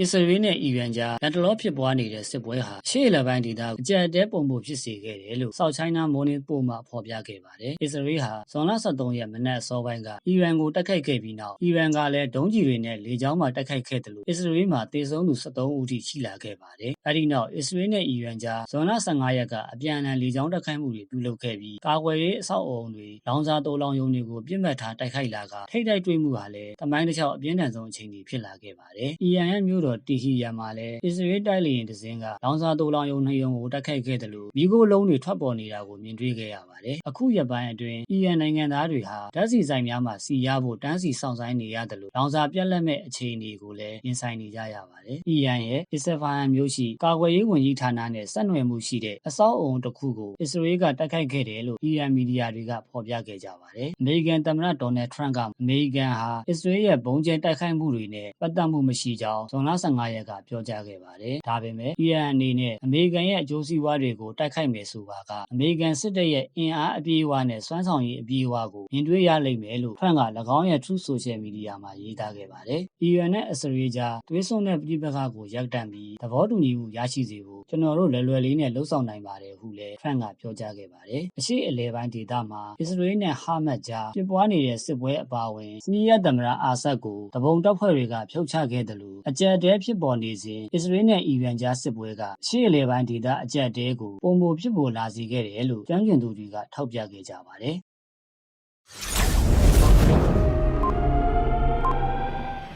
အစ္စရေးနဲ့အီရန်ကြားလက်တလောဖြစ်ပွားနေတဲ့စစ်ပွဲဟာရှေ့လပိုင်းဒေသအကြက်တဲပုံမှုဖြစ်စေခဲ့တယ်လို့ South China Morning Post မှဖော်ပြခဲ့ပါတယ်။အစ္စရေးဟာဇွန်လ23ရက်မနက်အစောပိုင်းကအီရန်ကိုတိုက်ခိုက်ခဲ့ပြီးနောက်အီရန်ကလည်းဒုံးကျည်တွေနဲ့လေကြောင်းမှတိုက်ခိုက်ခဲ့တယ်လို့အစ္စရေးမှာတေဆုံးသူ73ဦးထိရှိလာခဲ့ပါတယ်။အဲဒီနောက်အစ္စရေးနဲ့အီရန်ကြားဇွန်လ15ရက်ကအပြန်အလှန်လေကြောင်းတိုက်ခိုက်မှုတွေပြုလုပ်ခဲ့ပြီးကာကွယ်ရေးအဆောက်အအုံတွေလောင်စာတိုးလောင်ယုံတွေကိုပြစ်မှတ်ထားတိုက်ခိုက်လာကထိတ်တိုက်တွေ့မှုဟာလည်းတမိုင်းတစ်လျှောက်အပြင်းထန်ဆုံးအခြေအနေဖြစ်လာခဲ့ပါတယ်။အီရန်ရဲ့မြို့တော်တီဟီရန်မှာလည်းအစ္စရေးတိုက်လေယာဉ်တစ်စင်းကလောင်စာတိုးလောင်ယုံနှစ်ယုံကိုတိုက်ခိုက်ခဲ့တယ်လို့မိခိုးလုံးတွေထွက်ပေါ်နေတာကိုမြင်တွေ့ခဲ့ရပါတယ်။အခုရက်ပိုင်းအတွင်းအီရန်နိုင်ငံသားတွေဟာဓာတ်ဆီဆိုင်များမှာစီရဖို့တန်းစီဆောင်ဆိုင်နေရတယ်လို့လောင်စာပြက်လက်မဲ့အခြေအနေကိုလည်းရင်ဆိုင်နေကြရပါတယ်။အီရန်ရဲ့အစ္စဖာဟန်မြို့ရှိကာကွယ်ရေးဝန်ကြီးဌာနနဲ့ဆက်နွယ်မှုရှိတဲ့အဆောက်အုံတစ်ခုကိုအစ္စရေးကတိုက်ခိုက်ခဲ့တယ်လို့အီရန်မီဒီယာတွေကဖော်ပြခဲ့ကြပါတယ်။အမေရိကန်သမ္မတဒေါ်နယ်ထရန့်ကအမေရိကန်ဟာအစ္စရေးရဲ့ဘုံကျဲတိုက်ခိုက်မှုတွေနဲ့ပတ်သက်မှုမရှိကြောင်းဇွန်လ15ရက်ကပြောကြားခဲ့ပါတယ်။ဒါပေမဲ့အီရန်အနေနဲ့အမေရိကန်ရဲ့အကျိုးစီးပွားတွေကိုတိုက်ခိုက်မယ်ဆိုပါကအမေရိကန်စစ်တပ်ရဲ့အင်အားအပြည့်အဝနဲ့စွမ်းဆောင်ရည်အပြည့်အဝကိုမြင်တွေ့ရလိမ့်မယ်လို့ဖရန့်က၎င်းရဲ့ Truth Social Media မှာရေးသားခဲ့ပါတယ်။အီရန်နဲ့အစ္စရေးကြားသွေးစွန်းတဲ့ပြည်ပခါကိုရပ်တန့်ပြီးသဘောတူညီမှုရရှိစေဖို့ ကျွန်တော်တို့လွယ်လွယ်လေးနဲ့လှုပ်ဆောင်နိုင်ပါတယ်ဟုလည်းဖရန့်ကပြောကြားခဲ့ပါတယ်။အရှိအလဲပိုင်းဒေသမှာအစ္စရေးနဲ့ဟာမတ်ကြားဖြစ်ပွားနေတဲ့စစ်ပွဲအပါအဝင်စီးရီးယားသမ္မတအာဆတ်ကိုတပုံတပ်ဖွဲ့တွေကဖြုတ်ချခဲ့တယ်လို့အကြက်တဲဖြစ်ပေါ်နေစဉ်အစ္စရေးနဲ့အီရန်ကြားစစ်ပွဲကအရှိအလဲပိုင်းဒေသအကြက်တဲကိုပုံမဖြစ်ပေါ်လာစေခဲ့တယ်လို့ကျွမ်းကျင်သူတွေကထောက်ပြခဲ့ကြပါတယ်။